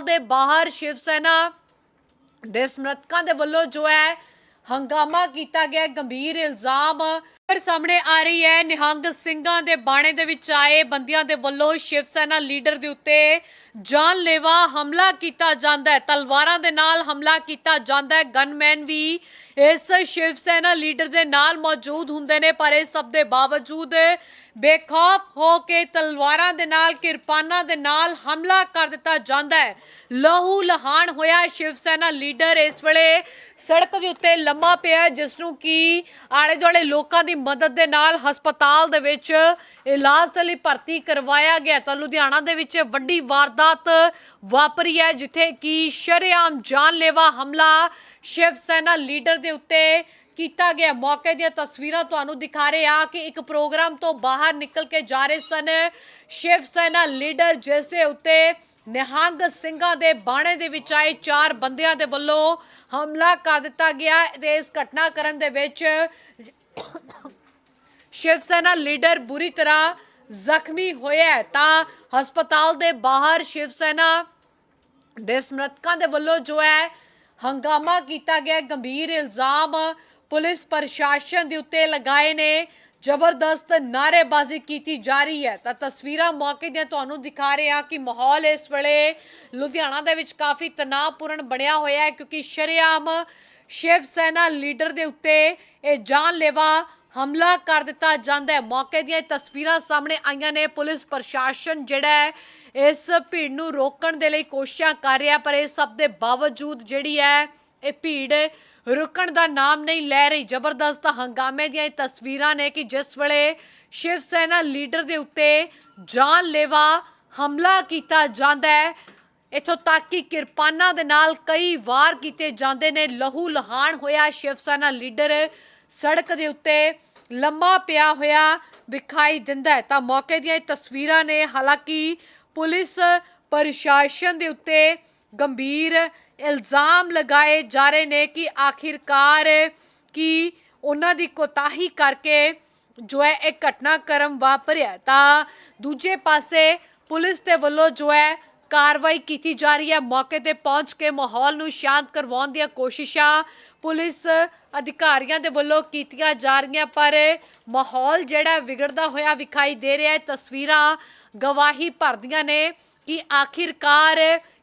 ਹਸਪਤਾਲ ਦੇ ਬਾਹਰ ਸ਼ਿਵ ਸੈਨਾ ਦੇ ਸਮਰਥਕਾਂ ਦੇ ਵੱਲੋਂ ਜੋ ਹੈ ਹੰਗਾਮਾ ਕੀਤਾ ਗਿਆ ਗੰਭੀਰ ਇਲਜ਼ਾਮ ਪਰ ਸਾਹਮਣੇ ਆ ਰਹੀ ਹੈ ਨਿਹੰਗ ਸਿੰਘਾਂ ਦੇ ਬਾਣੇ ਦੇ ਵਿੱਚ ਆਏ ਬੰਦੀਆਂ ਦੇ ਵੱਲੋਂ ਸ਼ਿਵ ਸੈਨਾ ਲੀਡਰ ਦੇ ਉੱਤੇ ਜਾਨਲੇਵਾ ਹਮਲਾ ਕੀਤਾ ਜਾਂਦਾ ਹੈ। ਤਲਵਾਰਾਂ ਦੇ ਨਾਲ ਹਮਲਾ ਕੀਤਾ ਜਾਂਦਾ ਹੈ। ਗਨਮੈਨ ਵੀ ਇਸ ਸ਼ਿਵ ਸੈਨਾ ਲੀਡਰ ਦੇ ਨਾਲ ਮੌਜੂਦ ਹੁੰਦੇ ਨੇ ਪਰ ਇਸ ਸਭ ਦੇ ਬਾਵਜੂਦ ਬੇਖੌਫ ਹੋ ਕੇ ਤਲਵਾਰਾਂ ਦੇ ਨਾਲ ਕਿਰਪਾਨਾਂ ਦੇ ਨਾਲ ਹਮਲਾ ਕਰ ਦਿੱਤਾ ਜਾਂਦਾ ਹੈ। ਲਹੂ ਲਹਾਨ ਹੋਇਆ ਸ਼ਿਵ ਸੈਨਾ ਲੀਡਰ ਇਸ ਵੇਲੇ ਸੜਕ ਦੇ ਉੱਤੇ ਲੰਮਾ ਪਿਆ ਹੈ, ਜਿਸ ਨੂੰ ਕੀ ਆਲੇ ਦੁਆਲੇ ਲੋਕਾਂ ਦੀ ਮਦਦ ਦੇ ਨਾਲ ਹਸਪਤਾਲ ਦੇ ਵਿੱਚ ਇਲਾਜ ਦੇ ਲਈ ਭਰਤੀ ਕਰਵਾਇਆ ਗਿਆ ਤਾਂ ਲੁਧਿਆਣਾ ਦੇ ਵਿੱਚ ਵੱਡੀ ਵਾਰਦਾਤ ਵਾਪਰੀ ਹੈ, ਜਿੱਥੇ ਕਿ ਸ਼ਰੇਆਮ ਜਾਨਲੇਵਾ ਹਮਲਾ ਸ਼ਿਵ ਸੈਨਾ ਲੀਡਰ ਦੇ ਉੱਤੇ ਕੀਤਾ ਗਿਆ ਮੌਕੇ ਦੀਆਂ ਤਸਵੀਰਾਂ ਤੁਹਾਨੂੰ ਦਿਖਾ ਰਹੇ ਆ ਕਿ ਇੱਕ ਪ੍ਰੋਗਰਾਮ ਤੋਂ ਬਾਹਰ ਨਿਕਲ ਕੇ ਜਾ ਰਹੇ ਸਨ ਸ਼ਿਵ ਸੈਨਾ ਲੀਡਰ, ਜਿਸ ਦੇ ਉੱਤੇ ਨਿਹੰਗ ਸਿੰਘਾਂ ਦੇ ਬਾਣੇ ਦੇ ਵਿੱਚ ਆਏ ਚਾਰ ਬੰਦਿਆਂ ਦੇ ਵੱਲੋਂ ਹਮਲਾ ਕਰ ਦਿੱਤਾ ਗਿਆ ਤੇ ਇਸ ਘਟਨਾਕ੍ਰਮ ਦੇ ਵਿੱਚ ਸ਼ਿਵ ਸੈਨਾ ਲੀਡਰ ਬੁਰੀ ਤਰ੍ਹਾਂ ਜ਼ਖਮੀ ਹੋਇਆ ਤਾਂ ਹਸਪਤਾਲ ਦੇ ਬਾਹਰ ਸ਼ਿਵ ਸੈਨਾ ਦੇ ਸਮਰਥਕਾਂ ਦੇ ਵੱਲੋਂ ਜੋ ਹੈ, ਹੰਗਾਮਾ ਕੀਤਾ ਗਿਆ ਗੰਭੀਰ ਇਲਜ਼ਾਮ ਪੁਲਿਸ ਪ੍ਰਸ਼ਾਸਨ ਦੇ ਉੱਤੇ ਲਗਾਏ ਨੇ। ਜ਼ਬਰਦਸਤ ਨਾਅਰੇਬਾਜ਼ੀ ਕੀਤੀ ਜਾ ਰਹੀ ਹੈ। ਤਾਂ ਤਸਵੀਰਾਂ ਮੌਕੇ ਦੀਆਂ ਤੁਹਾਨੂੰ ਦਿਖਾ ਰਹੇ ਹਾਂ ਕਿ ਮਾਹੌਲ ਇਸ ਵੇਲੇ ਲੁਧਿਆਣਾ ਦੇ ਵਿੱਚ ਕਾਫੀ ਤਣਾਅਪੂਰਨ ਬਣਿਆ ਹੋਇਆ ਹੈ, ਕਿਉਂਕਿ ਸ਼ਰੇਆਮ ਸ਼ਿਵ ਸੈਨਾ ਲੀਡਰ ਦੇ ਉੱਤੇ ਇਹ ਜਾਨਲੇਵਾ ਹਮਲਾ ਕਰ ਦਿੱਤਾ ਜਾਂਦਾ ਹੈ। ਮੌਕੇ ਦੀਆਂ ਤਸਵੀਰਾਂ ਸਾਹਮਣੇ ਆਈਆਂ ਨੇ। ਪੁਲਿਸ ਪ੍ਰਸ਼ਾਸਨ ਜਿਹੜਾ ਹੈ, ਇਸ ਭੀੜ ਨੂੰ ਰੋਕਣ ਦੇ ਲਈ ਕੋਸ਼ਿਸ਼ਾਂ ਕਰ ਰਿਹਾ ਪਰ ਇਹ ਸਭ ਦੇ ਬਾਵਜੂਦ ਜਿਹੜੀ ਹੈ, ਇਹ ਭੀੜ ਰੁਕਣ ਦਾ ਨਾਮ ਨਹੀਂ ਲੈ ਰਹੀ। ਜ਼ਬਰਦਸਤ ਹੰਗਾਮੇ ਦੀਆਂ ਇਹ ਤਸਵੀਰਾਂ ਨੇ ਕਿ ਜਿਸ ਵੇਲੇ ਸ਼ਿਵ ਸੈਨਾ ਲੀਡਰ ਦੇ ਉੱਤੇ ਜਾਨਲੇਵਾ ਹਮਲਾ ਕੀਤਾ ਜਾਂਦਾ ਹੈ ਇਥੋਂ ਤੱਕ ਕਿ ਕਿਰਪਾਨਾਂ ਦੇ ਨਾਲ ਕਈ ਵਾਰ ਕੀਤੇ ਜਾਂਦੇ ਨੇ ਲਹੂ ਲਹਾਨ ਹੋਇਆ ਸ਼ਿਵ ਸੈਨਾ ਲੀਡਰ ਸੜਕ ਦੇ ਉੱਤੇ ਲੰਮਾ ਪਿਆ ਹੋਇਆ ਵਿਖਾਈ ਦਿੰਦਾ ਹੈ। ਤਾਂ ਮੌਕੇ ਦੀਆਂ ਇਹ ਤਸਵੀਰਾਂ ਨੇ ਹਾਲਾਂਕਿ ਪੁਲਿਸ ਪ੍ਰਸ਼ਾਸਨ ਦੇ ਉੱਤੇ ਗੰਭੀਰ ਇਲਜ਼ਾਮ ਲਗਾਏ ਜਾ ਰਹੇ ਨੇ ਕਿ ਆਖਿਰਕਾਰ ਕਿ ਉਹਨਾਂ ਦੀ ਕੋਤਾਹੀ ਕਰਕੇ ਜੋ ਹੈ ਇਹ ਘਟਨਾਕ੍ਰਮ ਵਾਪਰਿਆ ਤਾਂ ਦੂਜੇ ਪਾਸੇ ਪੁਲਿਸ ਦੇ ਵੱਲੋਂ ਜੋ ਹੈ ਕਾਰਵਾਈ ਕੀਤੀ ਜਾ ਰਹੀ ਹੈ। ਮੌਕੇ ਤੇ ਪਹੁੰਚ ਕੇ ਮਾਹੌਲ ਨੂੰ ਸ਼ਾਂਤ ਕਰਵਾਉਣ ਦੀਆਂ ਕੋਸ਼ਿਸ਼ਾਂ ਪੁਲਿਸ ਅਧਿਕਾਰੀਆਂ ਦੇ ਵੱਲੋਂ ਕੀਤੀਆਂ ਜਾ ਰਹੀਆਂ, ਪਰ ਮਾਹੌਲ ਜਿਹੜਾ ਵਿਗੜਦਾ ਹੋਇਆ ਵਿਖਾਈ ਦੇ ਰਿਹਾ ਹੈ। ਤਸਵੀਰਾਂ ਗਵਾਹੀ ਭਰਦੀਆਂ ਨੇ ਕਿ ਆਖਿਰਕਾਰ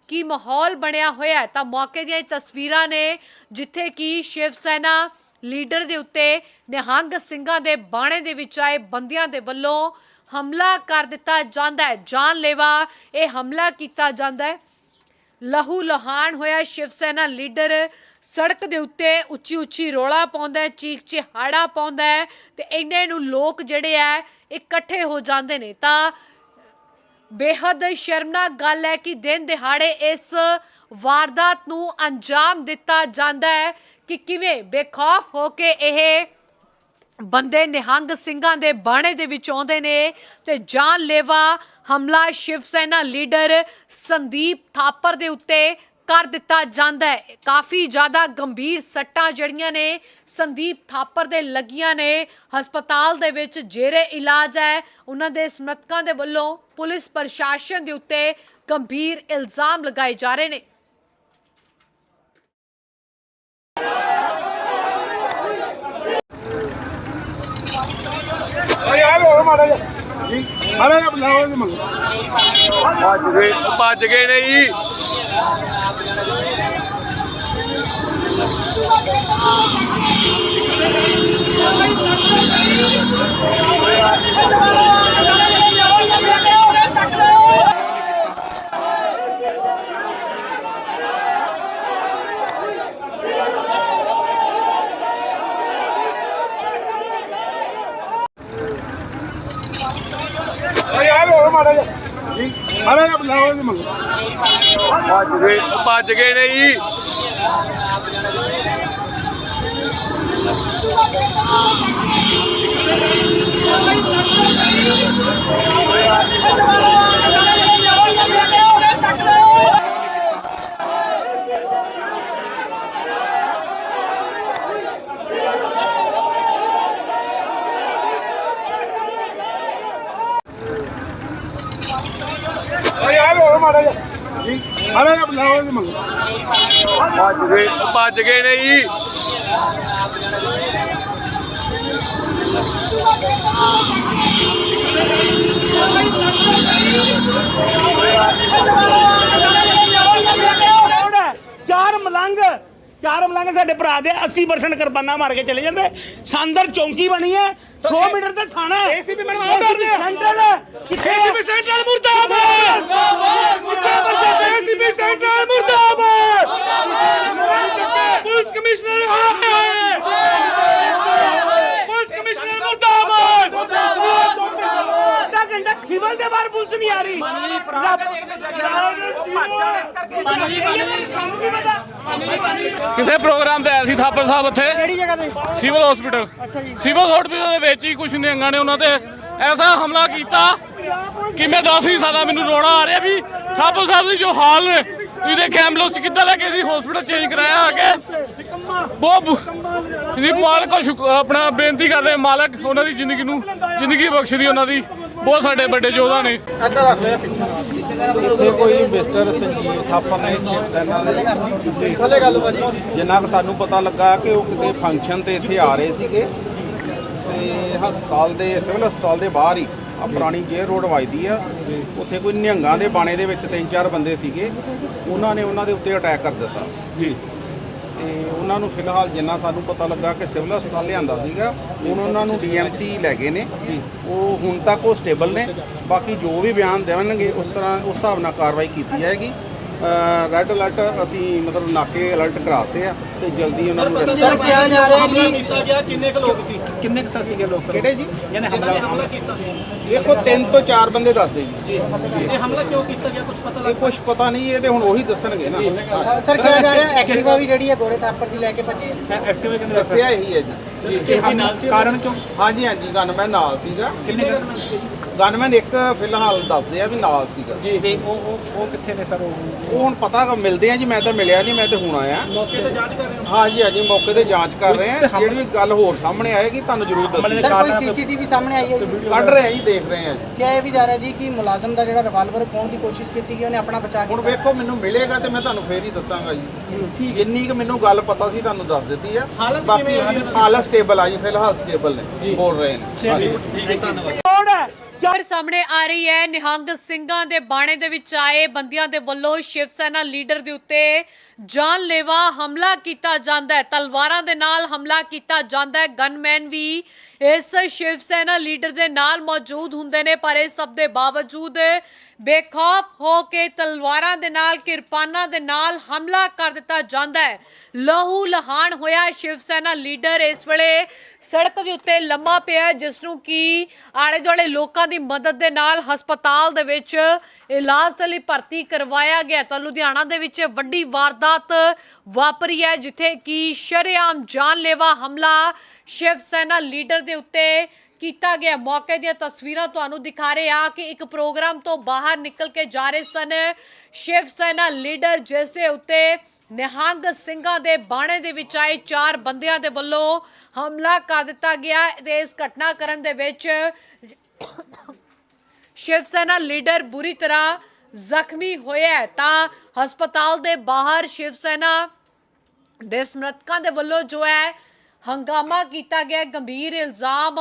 ਕੀ ਮਾਹੌਲ ਬਣਿਆ ਹੋਇਆ ਹੈ। ਤਾਂ ਮੌਕੇ ਦੀਆਂ ਇਹ ਤਸਵੀਰਾਂ ਨੇ ਜਿੱਥੇ ਕਿ ਸ਼ਿਵ ਸੈਨਾ ਲੀਡਰ ਦੇ ਉੱਤੇ ਨਿਹੰਗ ਸਿੰਘਾਂ ਦੇ ਬਾਣੇ ਦੇ ਵਿੱਚ ਆਏ ਬੰਦਿਆਂ ਦੇ ਵੱਲੋਂ ਹਮਲਾ ਕਰ ਦਿੱਤਾ ਜਾਂਦਾ ਹੈ। ਜਾਨਲੇਵਾ ਇਹ ਹਮਲਾ ਕੀਤਾ ਜਾਂਦਾ ਹੈ। ਲਹੂ ਲਹਾਨ ਹੋਇਆ ਸ਼ਿਵ ਸੈਨਾ ਲੀਡਰ। ਸੜਕ ਦੇ ਉੱਤੇ ਉੱਚੀ ਉੱਚੀ ਰੋਲਾ ਪਾਉਂਦਾ ਹੈ ਚੀਕ ਚਿਹਾੜਾ ਪਾਉਂਦਾ ਹੈ ਤੇ ਇੰਨੇ ਨੂੰ ਲੋਕ ਜਿਹੜੇ ਆ, ਇਕੱਠੇ ਹੋ ਜਾਂਦੇ ਨੇ। ਤਾਂ ਬੇਹੱਦ ਸ਼ਰਮਨਾਕ ਗੱਲ ਹੈ ਕਿ ਦਿਨ ਦਿਹਾੜੇ ਇਸ ਵਾਰਦਾਤ ਨੂੰ ਅੰਜਾਮ ਦਿੱਤਾ ਜਾਂਦਾ ਹੈ ਕਿ ਕਿਵੇਂ ਬੇਖੌਫ ਹੋ ਕੇ ਇਹ ਬੰਦੇ ਨਿਹੰਗ ਸਿੰਘਾਂ ਦੇ ਬਾਣੇ ਦੇ ਵਿੱਚ ਆਉਂਦੇ ਨੇ ਤੇ ਜਾਨਲੇਵਾ ਹਮਲਾ ਸ਼ਿਵ ਸੈਨਾ ਲੀਡਰ ਸੰਦੀਪ ਥਾਪਰ ਦੇ ਉੱਤੇ ਕਰ ਦਿੱਤਾ ਜਾਂਦਾ ਹੈ। ਕਾਫੀ ਜ਼ਿਆਦਾ ਗੰਭੀਰ ਸੱਟਾਂ ਜਿਹੜੀਆਂ ਨੇ ਸੰਦੀਪ ਥਾਪਰ ਦੇ ਲੱਗੀਆਂ ਨੇ। ਹਸਪਤਾਲ ਦੇ ਵਿੱਚ ਜੇਰੇ ਇਲਾਜ ਹੈ। ਉਹਨਾਂ ਦੇ ਸਮਰਥਕਾਂ ਦੇ ਵੱਲੋਂ ਪੁਲਿਸ ਪ੍ਰਸ਼ਾਸਨ ਦੇ ਉੱਤੇ ਗੰਭੀਰ ਇਲਜ਼ਾਮ ਲਗਾਏ ਜਾ ਰਹੇ ਨੇ। ਓਏ ਆ ਲੋ ਮਾੜਾ ਜਿਹਾ। ਮਾੜਾ ਜਿਹਾ ਬੁਲਾਓ ਇਹਦੇ ਮੰਗ ਭੱਜ ਗਏ ਭੱਜ ਗਏ ਨੇ ਜੀ। ਓਏ ਆ ਲੋ ਮਾੜਾ ਜਿਹਾ ਮਾੜਾ ਜਿਹਾ ਬੁਲਾਓ ਇਹਦੇ ਮੰਗ ਭੱਜ ਗਏ। ਭੱਜ ਗਏ ਨੇ ਜੀ। ਓਏ ਆ ਲੋ ਮਾੜਾ ਜਿਹਾ। ਮਾੜਾ ਜਿਹਾ ਲਾਓ ਇਹਦੇ ਮਗਰ। ਭੱਜ ਗਏ। ਭੱਜ ਗਏ ਨੇ ਜੀ। ਕੌਣ ਹੈ? ਚਾਰ ਮਲੰਗ। ਚਾਰ ਮਲੰਗ ਸਾਡੇ ਭਰਾ ਦੇ 80% ਕੁਰਬਾਨਾ ਮਾਰ ਕੇ ਚਲੇ ਜਾਂਦੇ। ਸੰਦਰ ਚੌਂਕੀ ਬਣੀ ਹੈ 100 ਮੀਟਰ ਤੇ ਥਾਣਾ। ਏਸੀਪੀ ਮੈਡਮ ਆਰਡਰ ਨੇ ਸੈਂਟਰਲ ਕਿੱਥੇ ਏਸੀਪੀ ਸੈਂਟਰਲ ਮੁਰਦਾਬਾਦ। ਮੁਰਦਾਬਾਦ ਏਸੀਪੀ ਸੈਂਟਰਲ ਮੁਰਦਾਬਾਦ ਪੁਲਿਸ ਕਮਿਸ਼ਨਰ ਹਾਏ ਪੁਲਿਸ ਕਮਿਸ਼ਨਰ ਮੁਰਦਾਬਾਦ ਅੱਧਾ ਘੰਟਾ ਸਿਵਲ ਦੇ ਬਾਹਰ ਪੁਲਿਸ ਨਹੀਂ ਆ ਰਹੀ। ਸਾਨੂੰ ਕੀ ਪਤਾ? ਕਿਸੇ ਪ੍ਰੋਗਰਾਮ ਤੇ ਆਇਆ ਸੀ ਥਾਪਰ ਸਾਹਿਬ ਉੱਥੇ? ਕਿਹੜੀ ਜਗ੍ਹਾ ਤੇ? ਸਿਵਲ ਹਸਪੀਟਲ ਸਿਵਲ ਹਸਪੀਟਲ ਦੇ ਵਿੱਚ ਹੀ ਕੁਝ ਨਿਹੰਗਾਂ ਨੇ ਉਹਨਾਂ ਤੇ। ਐਸਾ ਹਮਲਾ ਕੀਤਾ ਕਿ ਮੈਂ ਦੱਸ ਨਹੀਂ ਸਕਦਾ ਮੈਨੂੰ ਰੋਣਾ ਆ ਰਿਹਾ ਵੀ ਥਾਪਰ ਸਾਹਿਬ ਦੀ ਜੋ ਹਾਲ ਨੇ ਤੁਸੀਂ ਦੇਖਿਆ ਐਂਬੂਲੈਂਸ ਕਿੱਦਾਂ ਲੈ ਕੇ ਸੀ? ਹਸਪੀਟਲ ਚੇਂਜ ਕਰਾਇਆ ਆ ਕੇ? ਬਹੁਤ ਇਹਦੀ ਮਾਲਕ ਆਪਣਾ ਬੇਨਤੀ ਕਰਦੇ ਮਾਲਕ ਉਹਨਾਂ ਦੀ ਜ਼ਿੰਦਗੀ ਨੂੰ ਜ਼ਿੰਦਗੀ ਬਖਸ਼ਦੀ ਉਹਨਾਂ ਦੀ। ਬਹੁਤ ਸਾਡੇ ਵੱਡੇ ਯੋਧਾ ਨੇ। ਇੱਥੇ ਕੋਈ ਮਿਸਟਰ ਸੰਜੀਵ ਥਾਪਰ ਨੇ ਸ਼ਿਵ ਸੈਨਾ ਦੇ ਥੱਲੇ ਗੱਲ ਭਾਜੀ। ਜਿੰਨਾ ਕੁ ਸਾਨੂੰ ਪਤਾ ਲੱਗਾ ਕਿ ਉਹ ਕਿਤੇ ਫੰਕਸ਼ਨ ਤੇ ਇੱਥੇ ਆ ਰਹੇ ਸੀਗੇ ਤੇ ਹਸਪਤਾਲ ਦੇ ਸਿਵਲ ਹਸਪਤਾਲ ਦੇ ਬਾਹਰ ਹੀ ਆ ਪੁਰਾਣੀ ਜੇਰ ਰੋਡ ਵੱਜਦੀ ਆ। ਉੱਥੇ ਕੋਈ ਨਿਹੰਗਾਂ ਦੇ ਬਾਣੇ ਦੇ ਵਿੱਚ ਤਿੰਨ ਚਾਰ ਬੰਦੇ ਸੀਗੇ। ਉਹਨਾਂ ਨੇ ਉਹਨਾਂ ਦੇ ਉੱਤੇ ਅਟੈਕ ਕਰ ਦਿੱਤਾ। ਜੀ। ਤੇ ਉਹਨਾਂ ਨੂੰ ਫਿਲਹਾਲ ਜਿੰਨਾ ਸਾਨੂੰ ਪਤਾ ਲੱਗਾ ਕਿ ਸਿਵਲ ਹਸਪਤਾਲ ਲਿਆਂਦਾ ਸੀਗਾ ਹੁਣ ਉਹਨਾਂ ਨੂੰ ਡੀਐਮਸੀ ਲੈ ਗਏ ਨੇ। ਉਹ ਹੁਣ ਤੱਕ ਉਹ ਸਟੇਬਲ ਨੇ। ਬਾਕੀ ਜੋ ਵੀ ਬਿਆਨ ਦੇਣਗੇ ਉਸ ਤਰ੍ਹਾਂ ਉਸ ਹਿਸਾਬ ਨਾਲ ਕਾਰਵਾਈ ਕੀਤੀ ਜਾਏਗੀ। ਰੈੱਡ ਅਲਰਟ ਅਸੀਂ ਮਤਲਬ ਨਾਕੇ ਅਲਰਟ ਕਰਾਤੇ ਆ ਤੇ ਜਲਦੀ ਉਹਨਾਂ ਨੂੰ ਸਰ ਕਿਹਾ ਜਾ ਰਿਹਾ ਕਿ ਕੀਤਾ ਗਿਆ ਕਿੰਨੇ ਕੁ ਲੋਕ ਸੀ? ਕਿੰਨੇ ਕੁ ਸੀਗੇ ਲੋਕ ਕਿਹੜੇ ਜੀ? ਜਿਹਨੇ ਹਮਲਾ ਕੀਤਾ। ਦੇਖੋ ਤਿੰਨ ਤੋਂ ਚਾਰ ਬੰਦੇ ਦੱਸਦੇ ਜੀ। ਇਹ ਹਮਲਾ ਕਿਉਂ ਕੀਤਾ ਗਿਆ? ਕੁਝ ਪਤਾ ਇਹ ਕੁਝ ਪਤਾ ਨਹੀਂ ਇਹ ਤੇ ਹੁਣ ਉਹੀ ਦੱਸਣਗੇ ਨਾ। ਲੱਗਾ ਸਰ ਕਿਹਾ ਜਾ ਰਿਹਾ? ਐਕਟਿਵਾ ਵੀ ਜਿਹੜੀ ਹੈ ਗੋਰੇ ਥਾਪਰ ਦੀ ਲੈ ਕੇ ਭੱਜੇ ਐਕਟਿਵੇ ਕਿੰਨੇ ਦੱਸਿਆ ਇਹੀ ਹੈ ਜੀ। ਕਾਰਨ ਕਿਉਂ? ਹਾਂਜੀ ਹਾਂਜੀ ਗਨਮੈਨ ਨਾਲ ਸੀਗਾ। ਕਿੰਨੇ ਗਨਮੈਨ ਇੱਕ ਫਿਲਹਾਲ ਦੱਸਦੇ ਆ ਵੀ ਨਾਲ ਸੀਗਾ। ਜੀ ਤੇ ਉਹ ਉਹ ਉਹ ਕਿੱਥੇ ਨੇ ਸਰ? ਉਹ ਉਹ ਹੁਣ ਪਤਾ ਕ- ਮਿਲਦੇ ਆ ਜੀ ਮੈਂ ਤਾਂ ਮਿਲਿਆ ਨਹੀਂ ਮੈਂ ਤੇ ਹੁਣ ਆਇਆ। ਮੌਕੇ ਤੇ ਜਾਂਚ ਕਰ ਰਹੇ ਹੋ? ਹਾਂਜੀ ਹਾਂਜੀ ਮੌਕੇ ਤੇ ਜਾਂਚ ਕਰ ਰਹੇ ਆ। ਜਿਹੜੀ ਵੀ ਗੱਲ ਹੋਰ ਸਾਹਮਣੇ ਆਏਗੀ ਤੁਹਾਨੂੰ ਜ਼ਰੂਰ ਦੱਸਾਂਗੇ ਸਰ ਕੋਈ ਸੀਸੀਟੀਵੀ ਸਾਹਮਣੇ ਆਈ ਹੈ ਜੀ। ਕੱਢ ਰਹੇ ਆ ਜੀ ਦੇਖ ਰਹੇ ਆ ਜੀ। ਕਿਹਾ ਇਹ ਵੀ ਜਾ ਰਿਹਾ ਜੀ ਕਿ ਮੁਲਾਜ਼ਮ ਦਾ ਜਿਹੜਾ ਰਿਵਾਲਵਰ ਪਾਉਣ ਦੀ ਕੋਸ਼ਿਸ਼ ਕੀਤੀ ਗਈ ਉਹਨੇ ਆਪਣਾ ਬਚਾ ਹੁਣ ਕੀਤਾ ਵੇਖੋ ਮੈਨੂੰ ਮਿਲੇਗਾ ਤੇ ਮੈਂ ਤੁਹਾਨੂੰ ਫੇਰ ਹੀ ਦੱਸਾਂਗਾ ਜੀ। ਜਿੰਨੀ ਕਿ ਮੈਨੂੰ ਗੱਲ ਪਤਾ ਸੀ ਤੁਹਾਨੂੰ ਦੱਸ ਦਿੱਤੀ ਆ। ਬਾਕੀ ਹਾਲਤ ਸਟੇਬਲ ਆ ਜੀ ਫਿਲਹਾਲ ਸਟੇਬਲ ਨੇ। ਬੋਲ ਰਹੇ ਨੇ। ਹਾਂਜੀ। ਕੌਣ ਹੈ ਖਬਰ ਸਾਹਮਣੇ ਆ ਰਹੀ ਹੈ। ਨਿਹੰਗ ਸਿੰਘਾਂ ਦੇ ਬਾਣੇ ਦੇ ਵਿੱਚ ਆਏ ਬੰਦੀਆਂ ਦੇ ਵੱਲੋਂ ਸ਼ਿਵ ਸੈਨਾ ਲੀਡਰ ਦੇ ਉੱਤੇ ਜਾਨਲੇਵਾ ਹਮਲਾ ਕੀਤਾ ਜਾਂਦਾ ਹੈ। ਤਲਵਾਰਾਂ ਦੇ ਨਾਲ ਹਮਲਾ ਕੀਤਾ ਜਾਂਦਾ ਹੈ। ਗਨਮੈਨ ਵੀ ਇਸ ਸ਼ਿਵ ਸੈਨਾ ਲੀਡਰ ਦੇ ਨਾਲ ਮੌਜੂਦ ਹੁੰਦੇ ਨੇ, ਪਰ ਇਹ ਸਭ ਦੇ ਬਾਵਜੂਦ ਬੇਖੌਫ ਹੋ ਕੇ ਤਲਵਾਰਾਂ ਦੇ ਨਾਲ, ਕਿਰਪਾਨਾਂ ਦੇ ਨਾਲ ਹਮਲਾ ਕਰ ਦਿੱਤਾ ਜਾਂਦਾ ਹੈ। ਲਹੂ ਲਹਾਨ ਹੋਇਆ ਸ਼ਿਵ ਸੈਨਾ ਲੀਡਰ ਇਸ ਵੇਲੇ ਸੜਕ ਦੇ ਉੱਤੇ ਲੰਮਾ ਪਿਆ ਜਿਸ ਨੂੰ ਕਿ ਆਲੇ ਦੁਆਲੇ ਲੋਕਾਂ ਦੀ ਮਦਦ ਦੇ ਨਾਲ ਹਸਪਤਾਲ ਦੇ ਵਿੱਚ ਇਲਾਜ ਦੇ ਲਈ ਭਰਤੀ ਕਰਵਾਇਆ ਗਿਆ ਤਾਂ ਲੁਧਿਆਣਾ ਦੇ ਵਿੱਚ ਵੱਡੀ ਵਾਰਦਾਤ ਵਾਪਰੀ ਹੈ, ਜਿੱਥੇ ਕੀ ਸ਼ਰੇਆਮ ਜਾਨਲੇਵਾ ਹਮਲਾ ਸ਼ਿਵ ਸੈਨਾ ਲੀਡਰ ਦੇ ਉੱਤੇ ਕੀਤਾ ਗਿਆ। ਮੌਕੇ ਦੀਆਂ ਤਸਵੀਰਾਂ ਤੁਹਾਨੂੰ ਦਿਖਾ ਰਹੇ ਆ ਕਿ ਇੱਕ ਪ੍ਰੋਗਰਾਮ ਤੋਂ ਬਾਹਰ ਨਿਕਲ ਕੇ ਜਾ ਰਹੇ ਸਨ ਸ਼ਿਵ ਸੈਨਾ ਲੀਡਰ, ਜਿਸ ਦੇ ਉੱਤੇ ਨਿਹੰਗ ਸਿੰਘਾਂ ਦੇ ਬਾਣੇ ਦੇ ਵਿੱਚ ਆਏ ਚਾਰ ਬੰਦਿਆਂ ਦੇ ਵੱਲੋਂ ਹਮਲਾ ਕਰ ਦਿੱਤਾ ਗਿਆ। ਤੇ ਇਸ ਘਟਨਾਕ੍ਰਮ ਦੇ ਵਿੱਚ ਸ਼ਿਵ ਸੈਨਾ ਲੀਡਰ ਬੁਰੀ ਤਰ੍ਹਾਂ ਜ਼ਖਮੀ ਹੋਇਆ ਤਾਂ ਹਸਪਤਾਲ ਦੇ ਬਾਹਰ ਸ਼ਿਵ ਸੈਨਾ ਦੇ ਸਮਰਥਕਾਂ ਦੇ ਵੱਲੋਂ ਜੋ ਹੈ ਹੰਗਾਮਾ ਕੀਤਾ ਗਿਆ, ਗੰਭੀਰ ਇਲਜ਼ਾਮ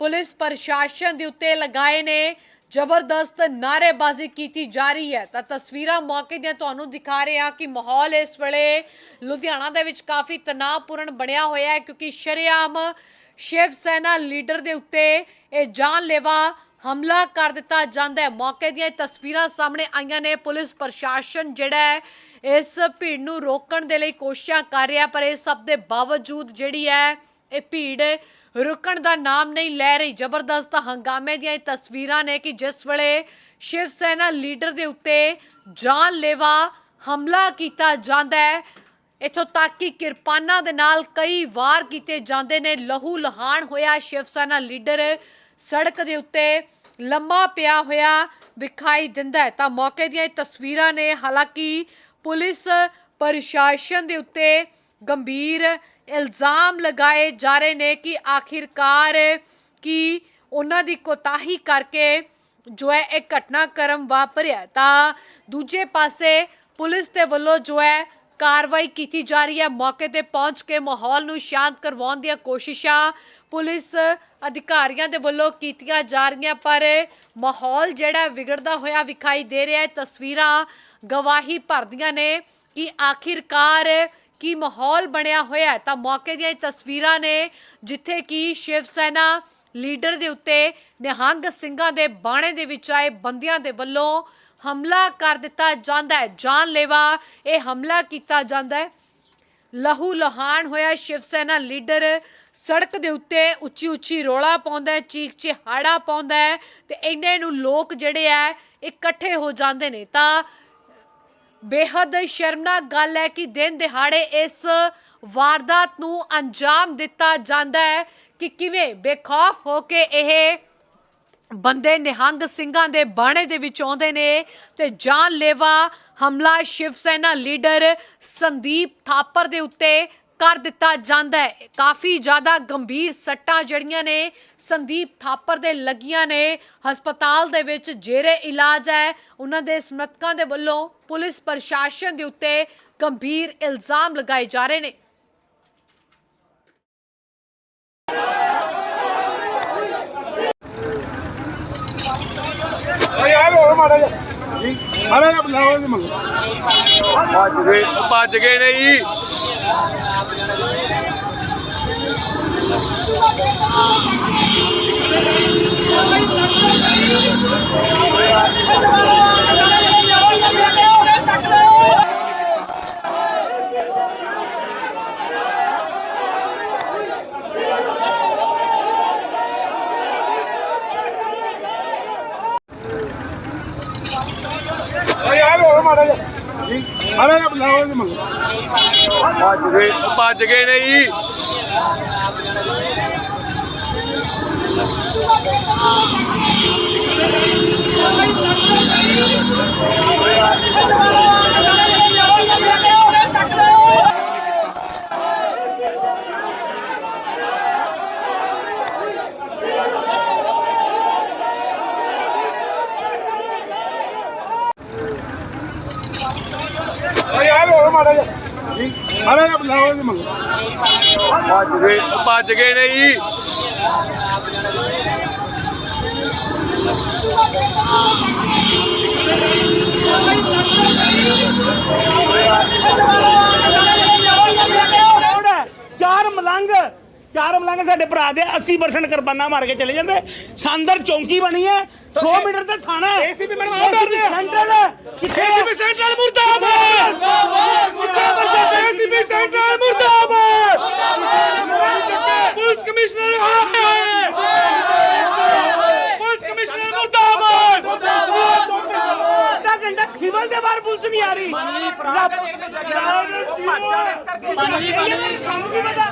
ਪੁਲਿਸ ਪ੍ਰਸ਼ਾਸਨ ਦੇ ਉੱਤੇ ਲਗਾਏ ਨੇ, ਜ਼ਬਰਦਸਤ ਨਾਅਰੇਬਾਜ਼ੀ ਕੀਤੀ ਜਾ ਰਹੀ ਹੈ। ਤਾਂ ਤਸਵੀਰਾਂ ਮੌਕੇ ਦੀਆਂ ਤੁਹਾਨੂੰ ਦਿਖਾ ਰਹੇ ਹਾਂ ਕਿ ਮਾਹੌਲ ਇਸ ਵੇਲੇ ਲੁਧਿਆਣਾ ਦੇ ਵਿੱਚ ਕਾਫੀ ਤਣਾਅਪੂਰਨ ਬਣਿਆ ਹੋਇਆ ਹੈ ਕਿਉਂਕਿ ਸ਼ਰੇਆਮ ਸ਼ਿਵ ਸੈਨਾ ਲੀਡਰ ਦੇ ਉੱਤੇ ਇਹ ਜਾਨਲੇਵਾ ਹਮਲਾ ਕਰ ਦਿੱਤਾ ਜਾਂਦਾ ਹੈ। ਮੌਕੇ ਦੀਆਂ ਇਹ ਤਸਵੀਰਾਂ ਸਾਹਮਣੇ ਆਈਆਂ ਨੇ। ਪੁਲਿਸ ਪ੍ਰਸ਼ਾਸਨ ਜਿਹੜਾ ਹੈ, ਇਸ ਭੀੜ ਨੂੰ ਰੋਕਣ ਦੇ ਲਈ ਕੋਸ਼ਿਸ਼ਾਂ ਕਰ ਰਿਹਾ ਪਰ ਇਹ ਸਭ ਦੇ ਬਾਵਜੂਦ ਜਿਹੜੀ ਹੈ, ਇਹ ਭੀੜ ਰੁਕਣ ਦਾ ਨਾਮ ਨਹੀਂ ਲੈ ਰਹੀ। ਜ਼ਬਰਦਸਤ ਹੰਗਾਮੇ ਦੀਆਂ ਇਹ ਤਸਵੀਰਾਂ ਨੇ ਕਿ ਜਿਸ ਵੇਲੇ ਸ਼ਿਵ ਸੈਨਾ ਲੀਡਰ ਦੇ ਉੱਤੇ ਜਾਨਲੇਵਾ ਹਮਲਾ ਕੀਤਾ ਜਾਂਦਾ ਹੈ, ਇਥੋਂ ਤੱਕ ਕਿ ਕਿਰਪਾਨਾਂ ਦੇ ਨਾਲ ਕਈ ਵਾਰ ਕੀਤੇ ਜਾਂਦੇ ਨੇ। ਲਹੂ ਲਹਾਨ ਹੋਇਆ ਸ਼ਿਵ ਸੈਨਾ ਲੀਡਰ ਸੜਕ ਦੇ ਉੱਤੇ ਲੰਮਾ ਪਿਆ ਹੋਇਆ ਵਿਖਾਈ ਦਿੰਦਾ ਹੈ। ਤਾਂ ਮੌਕੇ ਦੀਆਂ ਇਹ ਤਸਵੀਰਾਂ ਨੇ ਹਾਲਾਂਕਿ ਪੁਲਿਸ ਪ੍ਰਸ਼ਾਸਨ ਦੇ ਉੱਤੇ ਗੰਭੀਰ ਇਲਜ਼ਾਮ ਲਗਾਏ ਜਾ ਰਹੇ ਨੇ ਕਿ ਆਖਿਰਕਾਰ ਕੀ ਉਹਨਾਂ ਦੀ ਕੋਤਾਹੀ ਕਰਕੇ ਜੋ ਹੈ ਇਹ ਘਟਨਾਕ੍ਰਮ ਵਾਪਰਿਆ ਤਾਂ ਦੂਜੇ ਪਾਸੇ ਪੁਲਿਸ ਦੇ ਵੱਲੋਂ ਜੋ ਹੈ ਕਾਰਵਾਈ ਕੀਤੀ ਜਾ ਰਹੀ ਹੈ। ਮੌਕੇ ਤੇ ਪਹੁੰਚ ਕੇ ਮਾਹੌਲ ਨੂੰ ਸ਼ਾਂਤ ਕਰਵਾਉਣ ਦੀਆਂ ਕੋਸ਼ਿਸ਼ਾਂ ਪੁਲਿਸ ਅਧਿਕਾਰੀਆਂ ਦੇ ਵੱਲੋਂ ਕੀਤੀਆਂ ਜਾ ਰਹੀਆਂ, ਪਰ ਮਾਹੌਲ ਜਿਹੜਾ ਵਿਗੜਦਾ ਹੋਇਆ ਵਿਖਾਈ ਦੇ ਰਿਹਾ ਹੈ। ਤਸਵੀਰਾਂ ਗਵਾਹੀ ਭਰਦੀਆਂ ਨੇ ਕਿ ਆਖਿਰਕਾਰ ਕੀ ਮਾਹੌਲ ਬਣਿਆ ਹੋਇਆ ਤਾਂ ਮੌਕੇ ਦੀਆਂ ਇਹ ਤਸਵੀਰਾਂ ਨੇ ਜਿੱਥੇ ਕਿ ਸ਼ਿਵ ਸੈਨਾ ਲੀਡਰ ਦੇ ਉੱਤੇ ਨਿਹੰਗ ਸਿੰਘਾਂ ਦੇ ਬਾਣੇ ਦੇ ਵਿੱਚ ਆਏ ਬੰਦਿਆਂ ਦੇ ਵੱਲੋਂ ਹਮਲਾ ਕਰ ਦਿੱਤਾ ਜਾਂਦਾ ਹੈ। ਜਾਨਲੇਵਾ ਇਹ ਹਮਲਾ ਕੀਤਾ ਜਾਂਦਾ ਹੈ। ਲਹੂ ਲਹਾਨ ਹੋਇਆ ਸ਼ਿਵ ਸੈਨਾ ਲੀਡਰ ਸੜਕ ਦੇ ਉੱਤੇ ਉੱਚੀ ਉੱਚੀ ਰੋਲਾ ਪਾਉਂਦਾ ਹੈ ਚੀਕ ਚਿਹਾੜਾ ਪਾਉਂਦਾ ਹੈ ਤੇ ਇੰਨੇ ਨੂੰ ਲੋਕ ਜਿਹੜੇ ਆ ਇਕੱਠੇ ਹੋ ਜਾਂਦੇ ਨੇ। ਤਾਂ ਬੇਹੱਦ ਸ਼ਰਮਨਾਕ ਗੱਲ ਹੈ ਕਿ ਦਿਨ ਦਿਹਾੜੇ ਇਸ ਵਾਰਦਾਤ ਨੂੰ ਅੰਜਾਮ ਦਿੱਤਾ ਜਾਂਦਾ ਹੈ ਕਿ ਕਿਵੇਂ ਬੇਖੌਫ ਹੋ ਕੇ ਇਹ ਬੰਦੇ ਨਿਹੰਗ ਸਿੰਘਾਂ ਦੇ ਬਾਣੇ ਦੇ ਵਿੱਚ ਆਉਂਦੇ ਨੇ ਤੇ ਜਾਨਲੇਵਾ ਹਮਲਾ ਸ਼ਿਵ ਸੈਨਾ ਲੀਡਰ ਸੰਦੀਪ ਥਾਪਰ ਦੇ ਉੱਤੇ ਕਰ ਦਿੱਤਾ ਜਾਂਦਾ ਹੈ। ਕਾਫੀ ਜ਼ਿਆਦਾ ਗੰਭੀਰ ਸੱਟਾਂ ਜਿਹੜੀਆਂ ਨੇ ਸੰਦੀਪ ਥਾਪਰ ਦੇ ਲੱਗੀਆਂ ਨੇ। ਹਸਪਤਾਲ ਦੇ ਵਿੱਚ ਜੇਰੇ ਇਲਾਜ ਹੈ। ਉਹਨਾਂ ਦੇ ਸਮਰਥਕਾਂ ਦੇ ਵੱਲੋਂ ਪੁਲਿਸ ਪ੍ਰਸ਼ਾਸਨ ਦੇ ਉੱਤੇ ਗੰਭੀਰ ਇਲਜ਼ਾਮ ਲਗਾਏ ਜਾ ਰਹੇ ਨੇ। ਓ ਯਾਰ ਮਾੜਾ ਜਿਹਾ। ਜਿਹਾ ਬੁਲਾਓ ਇਹਦੇ ਮੰਗ ਭੱਜ ਗਏ। ਭੱਜ ਗਏ ਨੇ ਜੀ। ਓ ਯਾਰ ਹੋਰ ਮਾੜਾ ਜਿਹਾ ਬੁਲਾਓ ਇਹਦੇ ਮੰਗ ਭੱਜ ਗਏ। ਭੱਜ ਗਏ ਨੇ ਜੀ। ਓ ਯਾਰ ਹੋਰ ਮਾੜਾ ਜਿਹਾ। ਜੀ ਮਾੜਾ ਜਿਹਾ ਬੁਲਾਓ ਇਹਦੇ ਮੰਗ ਭੱਜ ਗਏ ਭੱਜ ਗਏ ਨੇ ਜੀ। ਰੋਡ ਹੈ? ਚਾਰ ਮਲੰਗ। ਚਾਰ ਮਲੰਗ ਸਾਡੇ ਭਰਾ ਦੇ 80% ਕਿਰਪਾਨਾਂ ਮਾਰ ਕੇ ਚਲੇ ਜਾਂਦੇ। ਸੰਦਰ ਚੌਂਕੀ ਬਣੀ ਹੈ। 100 ਮੀਟਰ ਤੇ ਥਾਣਾ ਹੈ। ਏਸੀਪੀ ਮੈਡਮ ਆਰਡਰ ਸੈਂਟਰਲ ਕਿੱਥੇ ਏਸੀਪੀ ਸੈਂਟਰਲ ਮੁਰਦਾਬਾਦ। ਮੁਰਦਾਬਾਦ ਏਸੀਪੀ ਸੈਂਟਰਲ ਮੁਰਦਾਬਾਦ। ਪੁਲਿਸ ਕਮਿਸ਼ਨਰ ਹਾਏ ਪੁਲਿਸ ਕਮਿਸ਼ਨਰ ਮੁਰਦਾਬਾਦ ਅੱਧਾ ਘੰਟਾ ਸਿਵਲ ਦੇ ਬਾਹਰ ਪੁਲਿਸ ਨਹੀਂ ਆ ਰਹੀ। ਰੱਬ ਸਾਨੂੰ ਕੀ ਪਤਾ?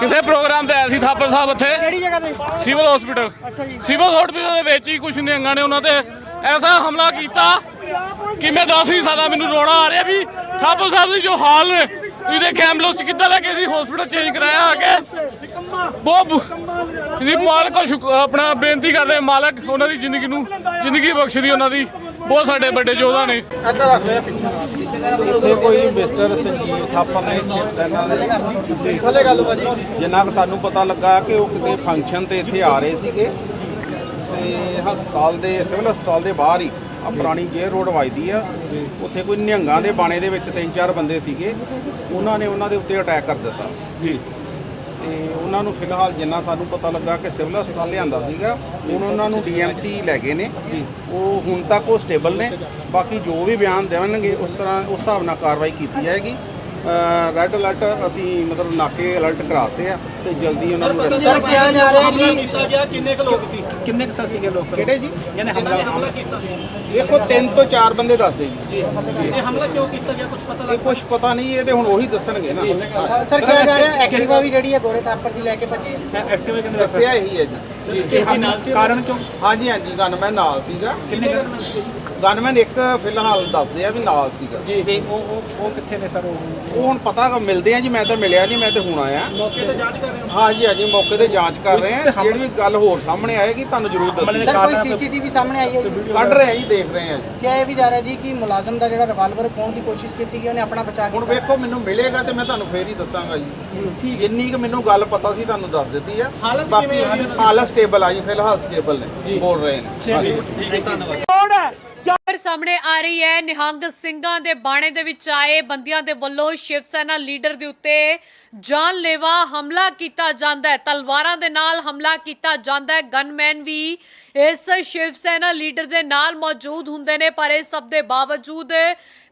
ਕਿਸੇ ਪ੍ਰੋਗਰਾਮ ਤੇ ਆਇਆ ਸੀ ਥਾਪਰ ਸਾਹਿਬ ਇੱਥੇ। ਕਿਹੜੀ ਜਗ੍ਹਾ ਤੇ? ਸਿਵਲ ਹਸਪੀਟਲ ਸਿਵਲ ਹਸਪੀਟਲ ਦੇ ਵਿੱਚ ਹੀ ਕੁਝ ਨਿਹੰਗਾਂ ਨੇ ਉਹਨਾਂ ਤੇ ਐਸਾ ਹਮਲਾ ਕੀਤਾ ਕਿ ਮੈਂ ਦੱਸ ਨਹੀਂ ਸਕਦਾ ਮੈਨੂੰ ਰੋਣਾ ਆ ਰਿਹਾ ਵੀ ਥਾਪਰ ਸਾਹਿਬ ਦੀ ਜੋ ਹਾਲ ਨੇ ਤੁਸੀਂ ਦੇਖਿਆ ਐਂਬੂਲੈਂਸ ਕਿੱਦਾਂ ਲੈ ਕੇ ਸੀ ਹਸਪੀਟਲ ਚੇਂਜ ਕਰਾਇਆ ਆ ਕੇ? ਬਹੁਤ ਇਹਦੀ ਮਾਲਕ ਆਪਣਾ ਬੇਨਤੀ ਕਰਦੇ ਮਾਲਕ ਉਹਨਾਂ ਦੀ ਜ਼ਿੰਦਗੀ ਨੂੰ ਜ਼ਿੰਦਗੀ ਬਖਸ਼ਦੀ ਉਹਨਾਂ ਦੀ। ਬਹੁਤ ਸਾਡੇ ਵੱਡੇ ਯੋਧਾ ਨੇ। ਇੱਥੇ ਕੋਈ ਮਿਸਟਰ ਸੰਜੀਵ ਥਾਪਰ ਨੇ ਸੈਨਾ ਦੇ ਥੱਲੇ ਗੱਲ ਭਾਜੀ। ਜਿੰਨਾ ਕੁ ਸਾਨੂੰ ਪਤਾ ਲੱਗਾ ਕਿ ਉਹ ਕਿਤੇ ਫੰਕਸ਼ਨ ਤੇ ਇੱਥੇ ਆ ਰਹੇ ਸੀਗੇ ਤੇ ਹਸਪਤਾਲ ਦੇ ਸਿਵਲ ਹਸਪਤਾਲ ਦੇ ਬਾਹਰ ਹੀ ਆ ਪੁਰਾਣੀ ਗੇਅਰ ਰੋਡ ਵੱਜਦੀ ਆ ਉੱਥੇ ਕੋਈ ਨਿਹੰਗਾਂ ਦੇ ਬਾਣੇ ਦੇ ਵਿੱਚ ਤਿੰਨ ਚਾਰ ਬੰਦੇ ਸੀਗੇ ਉਹਨਾਂ ਨੇ ਉਹਨਾਂ ਦੇ ਉੱਤੇ ਅਟੈਕ ਕਰ ਦਿੱਤਾ। ਜੀ। ਤੇ ਉਹਨਾਂ ਨੂੰ ਫਿਲਹਾਲ ਜਿੰਨਾ ਸਾਨੂੰ ਪਤਾ ਲੱਗਾ ਕਿ ਸਿਵਲ ਹਸਪਤਾਲ ਲਿਆਂਦਾ ਸੀਗਾ ਹੁਣ ਉਹਨਾਂ ਨੂੰ ਡੀਐਮਸੀ ਲੈ ਗਏ ਨੇ। ਉਹ ਹੁਣ ਤੱਕ ਉਹ ਸਟੇਬਲ ਨੇ। ਬਾਕੀ ਜੋ ਵੀ ਬਿਆਨ ਦੇਣਗੇ ਉਸ ਤਰ੍ਹਾਂ ਉਸ ਹਿਸਾਬ ਨਾਲ ਕਾਰਵਾਈ ਕੀਤੀ ਜਾਏਗੀ। ਰੈੱਡ ਅਲਰਟ ਅਸੀਂ ਮਤਲਬ ਨਾਕੇ ਅਲਰਟ ਕਰਾਤੇ ਆ ਤੇ ਜਲਦੀ ਉਹਨਾਂ ਨੂੰ ਸਰ arrest ਕਿਹਾ ਜਾ ਰਿਹਾ ਕਿ ਕੀਤਾ ਗਿਆ ਕਿੰਨੇ ਕੁ ਲੋਕ ਸੀ? ਕਿੰਨੇ ਕੁ ਸੀਗੇ ਲੋਕ? ਕਿਹੜੇ ਜੀ? ਜਿਹਨੇ ਹਮਲਾ ਕੀਤਾ। ਦੇਖੋ ਤਿੰਨ ਤੋਂ ਚਾਰ ਬੰਦੇ ਦੱਸਦੇ ਜੀ। ਇਹ ਹਮਲਾ ਕਿਉਂ ਕੀਤਾ ਗਿਆ? ਕੁਝ ਪਤਾ ਇਹ ਕੁਝ ਪਤਾ ਨਹੀਂ ਇਹ ਤੇ ਹੁਣ ਉਹੀ ਦੱਸਣਗੇ ਨਾ। ਸਰ ਕਿਹਾ ਜਾ ਰਿਹਾ ਐਕਟਿਵਾ ਵੀ ਜਿਹੜੀ ਹੈ ਗੋਰੇ ਥਾਪਰ ਦੀ ਲੈ ਕੇ ਭੱਜੇ। ਦੱਸਿਆ ਇਹੀ ਹੈ ਜੀ। ਕਾਰਨ ਕਿਉਂ? ਹਾਂਜੀ ਹਾਂਜੀ ਗਨਮੈਨ ਨਾਲ ਸੀਗਾ। ਕਿੰਨੇ ਗਨਮੈਨ ਇੱਕ ਫਿਲਹਾਲ ਦੱਸਦੇ ਆ ਵੀ ਨਾਲ ਸੀਗਾ। ਜੀ ਤੇ ਉਹ ਉਹ ਉਹ ਕਿੱਥੇ ਨੇ ਸਰ? ਉਹ ਉਹ ਹੁਣ ਪਤਾ ਕ- ਮਿਲਦੇ ਆ ਜੀ ਮੈਂ ਤਾਂ ਮਿਲਿਆ ਨਹੀਂ ਮੈਂ ਤਾਂ ਹੁਣ ਆਇਆ। ਮੌਕੇ ਤੇ ਜਾਂਚ ਕਰ ਰਹੇ ਹਾਂ? ਜੀ ਹਾਂ ਜੀ ਮੌਕੇ ਤੇ ਜਾਂਚ ਕਰ ਰਹੇ ਆ। ਜਿਹੜੀ ਵੀ ਗੱਲ ਹੋਰ ਸਾਹਮਣੇ ਆਏਗੀ ਤੁਹਾਨੂੰ ਜ਼ਰੂਰ ਦੱਸਾਂਗੇ ਸਰ ਕੋਈ ਸੀਸੀਟੀਵੀ ਸਾਹਮਣੇ ਆਈ ਹੈ ਜੀ? ਕੱਢ ਰਹੇ ਆ ਜੀ ਦੇਖ ਰਹੇ ਆ ਜੀ। ਕਿਹਾ ਇਹ ਵੀ ਜਾ ਰਿਹਾ ਜੀ ਕਿ ਮੁਲਾਜ਼ਮ ਦਾ ਜਿਹੜਾ ਰਿਵਾਲਵਰ ਖੋਣ ਦੀ ਕੋਸ਼ਿਸ਼ ਕੀਤੀ ਗਈ ਉਹਨੇ ਆਪਣਾ ਬਚਾ ਹੁਣ ਕੀਤਾ ਵੇਖੋ ਮੈਨੂੰ ਮਿਲੇਗਾ ਤੇ ਮੈਂ ਤੁਹਾਨੂੰ ਫੇਰ ਹੀ ਦੱਸਾਂਗਾ ਜੀ। ਜਿੰਨੀ ਕਿ ਮੈਨੂੰ ਗੱਲ ਪਤਾ ਸੀ ਤੁਹਾਨੂੰ ਦੱਸ ਦਿੱਤੀ ਆ। ਬਾਕੀ ਹਾਲਤ ਸਟੇਬਲ ਆ ਜੀ ਫਿਲਹਾਲ ਸਟੇਬਲ ਨੇ ਬੋਲ ਰਹੇ ਨੇ। ਹਾਂਜੀ। ਹੈ ਖਬਰ ਸਾਹਮਣੇ ਆ ਰਹੀ ਹੈ ਨਿਹੰਗ ਸਿੰਘਾਂ ਦੇ ਬਾਣੇ ਦੇ ਵਿੱਚ ਆਏ ਬੰਦਿਆਂ ਦੇ ਵੱਲੋਂ ਸ਼ਿਵ ਸੈਨਾ ਲੀਡਰ ਦੇ ਉੱਤੇ ਜਾਨਲੇਵਾ ਹਮਲਾ ਕੀਤਾ ਜਾਂਦਾ ਹੈ। ਤਲਵਾਰਾਂ ਦੇ ਨਾਲ ਹਮਲਾ ਕੀਤਾ ਜਾਂਦਾ ਹੈ। ਗਨਮੈਨ ਵੀ ਇਸ ਸ਼ਿਵ ਸੈਨਾ ਲੀਡਰ ਦੇ ਨਾਲ ਮੌਜੂਦ ਹੁੰਦੇ ਨੇ ਪਰ ਇਸ ਸਭ ਦੇ ਬਾਵਜੂਦ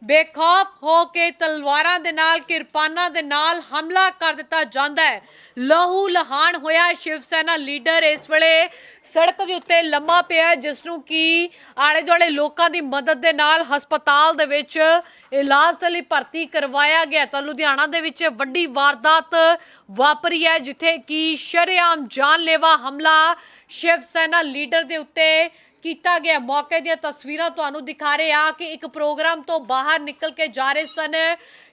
ਬੇਖੌਫ ਹੋ ਕੇ ਤਲਵਾਰਾਂ ਦੇ ਨਾਲ ਕਿਰਪਾਨਾਂ ਦੇ ਨਾਲ ਹਮਲਾ ਕਰ ਦਿੱਤਾ ਜਾਂਦਾ ਹੈ। ਲਹੂ ਲਹਾਨ ਹੋਇਆ ਸ਼ਿਵ ਸੈਨਾ ਲੀਡਰ ਇਸ ਵੇਲੇ ਸੜਕ ਦੇ ਉੱਤੇ ਲੰਮਾ ਪਿਆ ਹੈ, ਜਿਸ ਨੂੰ ਕੀ ਆਲੇ ਦੁਆਲੇ ਲੋਕਾਂ ਦੀ ਮਦਦ ਦੇ ਨਾਲ ਹਸਪਤਾਲ ਦੇ ਵਿੱਚ ਇਲਾਜ ਦੇ ਲਈ ਭਰਤੀ ਕਰਵਾਇਆ ਗਿਆ ਤਾਂ ਲੁਧਿਆਣਾ ਦੇ ਵਿੱਚ ਵੱਡੀ ਵਾਰਦਾਤ ਵਾਪਰੀ ਹੈ, ਜਿੱਥੇ ਕੀ ਸ਼ਰੇਆਮ ਜਾਨਲੇਵਾ ਹਮਲਾ ਸ਼ਿਵ ਸੈਨਾ ਲੀਡਰ ਦੇ ਉੱਤੇ ਕੀਤਾ ਗਿਆ। ਮੌਕੇ ਦੀਆਂ ਤਸਵੀਰਾਂ ਤੁਹਾਨੂੰ ਦਿਖਾ ਰਹੇ ਆ ਕਿ ਇੱਕ ਪ੍ਰੋਗਰਾਮ ਤੋਂ ਬਾਹਰ ਨਿਕਲ ਕੇ ਜਾ ਰਹੇ ਸਨ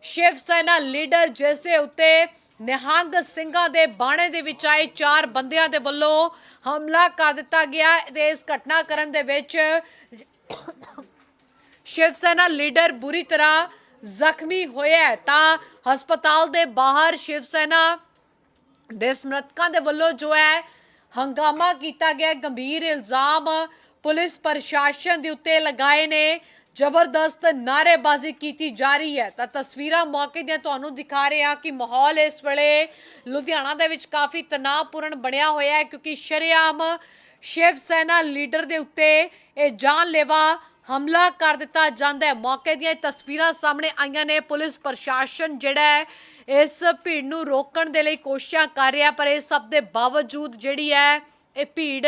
ਸ਼ਿਵ ਸੈਨਾ ਲੀਡਰ, ਜਿਸ ਦੇ ਉੱਤੇ ਨਿਹੰਗ ਸਿੰਘਾਂ ਦੇ ਬਾਣੇ ਦੇ ਵਿੱਚ ਆਏ ਚਾਰ ਬੰਦਿਆਂ ਦੇ ਵੱਲੋਂ ਹਮਲਾ ਕਰ ਦਿੱਤਾ ਗਿਆ। ਤੇ ਇਸ ਘਟਨਾਕ੍ਰਮ ਦੇ ਵਿੱਚ ਸ਼ਿਵ ਸੈਨਾ ਲੀਡਰ ਬੁਰੀ ਤਰ੍ਹਾਂ ਜ਼ਖਮੀ ਹੋਇਆ ਤਾਂ ਹਸਪਤਾਲ ਦੇ ਬਾਹਰ ਸ਼ਿਵ ਸੈਨਾ ਦੇ ਸਮਰਥਕਾਂ ਦੇ ਵੱਲੋਂ ਜੋ ਹੈ ਹੰਗਾਮਾ ਕੀਤਾ ਗਿਆ, ਗੰਭੀਰ ਇਲਜ਼ਾਮ ਪੁਲਿਸ ਪ੍ਰਸ਼ਾਸਨ ਦੇ ਉੱਤੇ ਲਗਾਏ ਨੇ, ਜ਼ਬਰਦਸਤ ਨਾਰੇਬਾਜ਼ੀ ਕੀਤੀ ਜਾ ਰਹੀ ਹੈ। ਤਾਂ ਤਸਵੀਰਾਂ ਮੌਕੇ ਦੀਆਂ ਤੁਹਾਨੂੰ ਦਿਖਾ ਰਹੇ ਹਾਂ ਕਿ ਮਾਹੌਲ ਇਸ ਵੇਲੇ ਲੁਧਿਆਣਾ ਦੇ ਵਿੱਚ ਕਾਫੀ ਤਣਾਅਪੂਰਨ ਬਣਿਆ ਹੋਇਆ ਹੈ, ਕਿਉਂਕਿ ਸ਼ਰੇਆਮ ਸ਼ਿਵ ਸੈਨਾ ਲੀਡਰ ਦੇ ਉੱਤੇ ਇਹ ਜਾਨਲੇਵਾ ਹਮਲਾ ਕਰ ਦਿੱਤਾ ਜਾਂਦਾ ਹੈ। ਮੌਕੇ ਦੀਆਂ ਤਸਵੀਰਾਂ ਸਾਹਮਣੇ ਆਈਆਂ ਨੇ। ਪੁਲਿਸ ਪ੍ਰਸ਼ਾਸਨ ਜਿਹੜਾ ਹੈ, ਇਸ ਭੀੜ ਨੂੰ ਰੋਕਣ ਦੇ ਲਈ ਕੋਸ਼ਿਸ਼ਾਂ ਕਰ ਰਿਹਾ ਪਰ ਇਹ ਸਭ ਦੇ ਬਾਵਜੂਦ ਜਿਹੜੀ ਹੈ, ਇਹ ਭੀੜ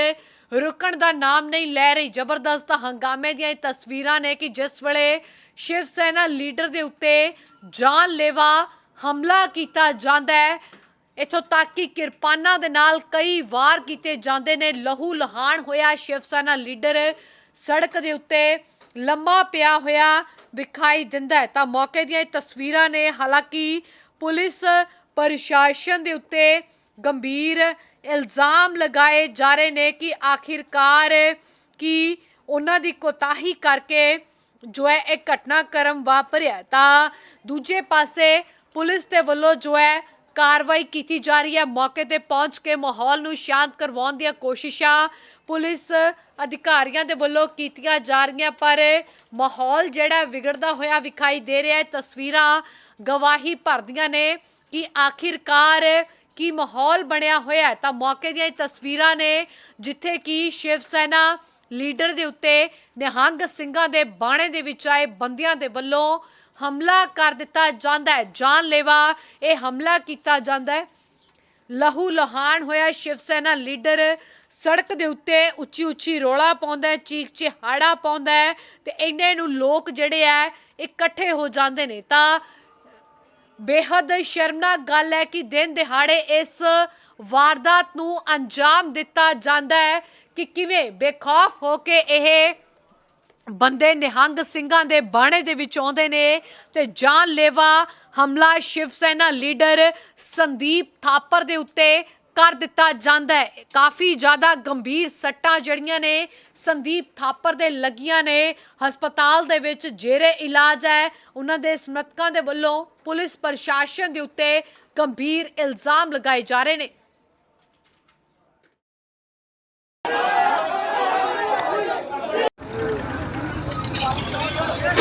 ਰੁਕਣ ਦਾ ਨਾਮ ਨਹੀਂ ਲੈ ਰਹੀ। ਜ਼ਬਰਦਸਤ ਹੰਗਾਮੇ ਦੀਆਂ ਇਹ ਤਸਵੀਰਾਂ ਨੇ ਕਿ ਜਿਸ ਵੇਲੇ ਸ਼ਿਵ ਸੈਨਾ ਲੀਡਰ ਦੇ ਉੱਤੇ ਜਾਨਲੇਵਾ ਹਮਲਾ ਕੀਤਾ ਜਾਂਦਾ ਹੈ, ਇਥੋਂ ਤੱਕ ਕਿ ਕਿਰਪਾਨਾਂ ਦੇ ਨਾਲ ਕਈ ਵਾਰ ਕੀਤੇ ਜਾਂਦੇ ਨੇ। ਲਹੂ ਲਹਾਨ ਹੋਇਆ ਸ਼ਿਵ ਸੈਨਾ ਲੀਡਰ ਸੜਕ ਦੇ ਉੱਤੇ। ਲੰਮਾ ਪਿਆ ਹੋਇਆ ਵਿਖਾਈ ਦਿੰਦਾ ਹੈ। ਤਾਂ ਮੌਕੇ ਦੀਆਂ ਇਹ ਤਸਵੀਰਾਂ ਨੇ ਹਾਲਾਂਕਿ ਪੁਲਿਸ ਪ੍ਰਸ਼ਾਸਨ ਦੇ ਉੱਤੇ ਗੰਭੀਰ ਇਲਜ਼ਾਮ ਲਗਾਏ ਜਾ ਰਹੇ ਨੇ ਕਿ ਆਖਿਰਕਾਰ ਕਿ ਉਹਨਾਂ ਦੀ ਕੋਤਾਹੀ ਕਰਕੇ ਜੋ ਹੈ ਇਹ ਘਟਨਾਕ੍ਰਮ ਵਾਪਰਿਆ ਤਾਂ ਦੂਜੇ ਪਾਸੇ ਪੁਲਿਸ ਦੇ ਵੱਲੋਂ ਜੋ ਹੈ ਕਾਰਵਾਈ ਕੀਤੀ ਜਾ ਰਹੀ ਹੈ। ਮੌਕੇ ਤੇ ਪਹੁੰਚ ਕੇ ਮਾਹੌਲ ਨੂੰ ਸ਼ਾਂਤ ਕਰਵਾਉਣ ਦੀਆਂ ਕੋਸ਼ਿਸ਼ਾਂ ਪੁਲਿਸ ਅਧਿਕਾਰੀਆਂ ਦੇ ਵੱਲੋਂ ਕੀਤੀਆਂ ਜਾ ਰਹੀਆਂ, ਪਰ ਮਾਹੌਲ ਜਿਹੜਾ ਵਿਗੜਦਾ ਹੋਇਆ ਵਿਖਾਈ ਦੇ ਰਿਹਾ ਹੈ। ਤਸਵੀਰਾਂ ਗਵਾਹੀ ਭਰਦੀਆਂ ਨੇ ਕਿ ਆਖਿਰਕਾਰ ਕੀ ਮਾਹੌਲ ਬਣਿਆ ਹੋਇਆ ਹੈ। ਤਾਂ ਮੌਕੇ ਦੀਆਂ ਇਹ ਤਸਵੀਰਾਂ ਨੇ ਜਿੱਥੇ ਕਿ ਸ਼ਿਵ ਸੈਨਾ ਲੀਡਰ ਦੇ ਉੱਤੇ ਨਿਹੰਗ ਸਿੰਘਾਂ ਦੇ ਬਾਣੇ ਦੇ ਵਿੱਚ ਆਏ ਬੰਦਿਆਂ ਦੇ ਵੱਲੋਂ ਹਮਲਾ ਕਰ ਦਿੱਤਾ ਜਾਂਦਾ ਹੈ। ਜਾਨਲੇਵਾ ਇਹ ਹਮਲਾ ਕੀਤਾ ਜਾਂਦਾ ਹੈ। ਲਹੂ ਲਹਾਨ ਹੋਇਆ ਸ਼ਿਵ ਸੈਨਾ ਲੀਡਰ। ਸੜਕ ਦੇ ਉੱਤੇ ਉੱਚੀ ਉੱਚੀ ਰੋਲਾ ਪਾਉਂਦਾ ਹੈ ਚੀਕ ਚਿਹਾੜਾ ਪਾਉਂਦਾ ਹੈ ਤੇ ਇੰਨੇ ਨੂੰ ਲੋਕ ਜਿਹੜੇ ਆ, ਇਕੱਠੇ ਹੋ ਜਾਂਦੇ ਨੇ। ਤਾਂ ਬੇਹੱਦ ਸ਼ਰਮਨਾਕ ਗੱਲ ਹੈ ਕਿ ਦਿਨ ਦਿਹਾੜੇ ਇਸ ਵਾਰਦਾਤ ਨੂੰ ਅੰਜਾਮ ਦਿੱਤਾ ਜਾਂਦਾ ਹੈ ਕਿ ਕਿਵੇਂ ਬੇਖੌਫ ਹੋ ਕੇ ਇਹ ਬੰਦੇ ਨਿਹੰਗ ਸਿੰਘਾਂ ਦੇ ਬਾਣੇ ਦੇ ਵਿੱਚ ਆਉਂਦੇ ਨੇ ਤੇ ਜਾਨਲੇਵਾ ਹਮਲਾ ਸ਼ਿਵ ਸੈਨਾ ਲੀਡਰ ਸੰਦੀਪ ਥਾਪਰ ਦੇ ਉੱਤੇ ਕਰ ਦਿੱਤਾ ਜਾਂਦਾ ਹੈ। ਕਾਫੀ ਜ਼ਿਆਦਾ ਗੰਭੀਰ ਸੱਟਾਂ ਜਿਹੜੀਆਂ ਨੇ ਸੰਦੀਪ ਥਾਪਰ ਦੇ ਲੱਗੀਆਂ ਨੇ। ਹਸਪਤਾਲ ਦੇ ਵਿੱਚ ਜੇਰੇ ਇਲਾਜ ਹੈ। ਉਹਨਾਂ ਦੇ ਸਮਰਥਕਾਂ ਦੇ ਵੱਲੋਂ ਪੁਲਿਸ ਪ੍ਰਸ਼ਾਸਨ ਦੇ ਉੱਤੇ ਗੰਭੀਰ ਇਲਜ਼ਾਮ ਲਗਾਏ ਜਾ ਰਹੇ ਨੇ ਓਏ ਯਾਰ ਉਹ ਮਾੜਾ ਜਿਹਾ ਜੀ ਮਾੜਾ ਜਿਹਾ ਬੁਲਾਓ ਇਹਦੇ ਮੰਗ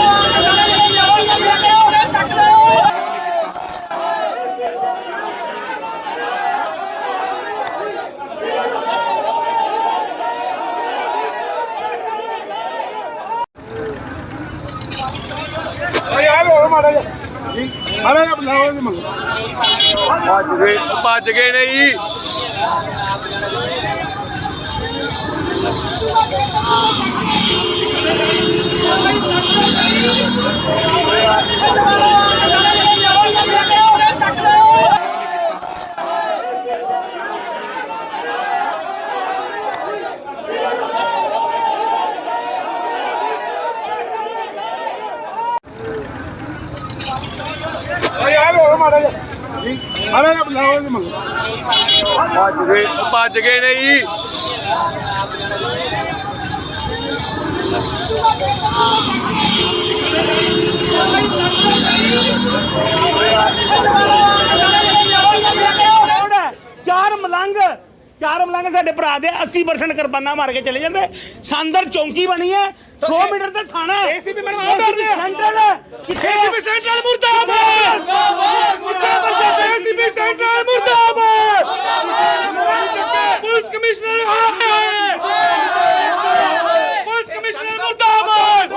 ਗਏ ਭੱਜ ਗਏ ਨੇ ਜੀ। ਬੁਲਾਓ ਭੱਜ ਗਏ ਉਹ ਭੱਜ ਗਏ ਨੇ ਜੀ। ਚਾਰ ਮਲੰਗ ਚਾਰ ਮਲੰਗ ਸਾਡੇ ਭਰਾ ਦੇ 80% ਕੁਰਬਾਨਾ ਮਾਰ ਕੇ ਚਲੇ ਜਾਂਦੇ। ਸੰਦਰ ਚੌਂਕੀ ਬਣੀ ਹੈ 100 ਮੀਟਰ ਤੇ ਥਾਣਾ ਹੈ। ਏਸੀਪੀ ਮੈਡਮ ਆਰਡਰ ਦੇ ਸੈਂਟਰਲ ਕਿੱਥੇ ਏਸੀਪੀ ਸੈਂਟਰਲ ਮੁਰਦਾਬਾਦ। ਮੁਰਦਾਬਾਦ। ਏਸੀਪੀ ਸੈਂਟਰਲ ਮੁਰਦਾਬਾਦ ਪੁਲਿਸ ਕਮਿਸ਼ਨਰ ਹਾਏ ਪੁਲਿਸ ਕਮਿਸ਼ਨਰ ਮੁਰਦਾਬਾਦ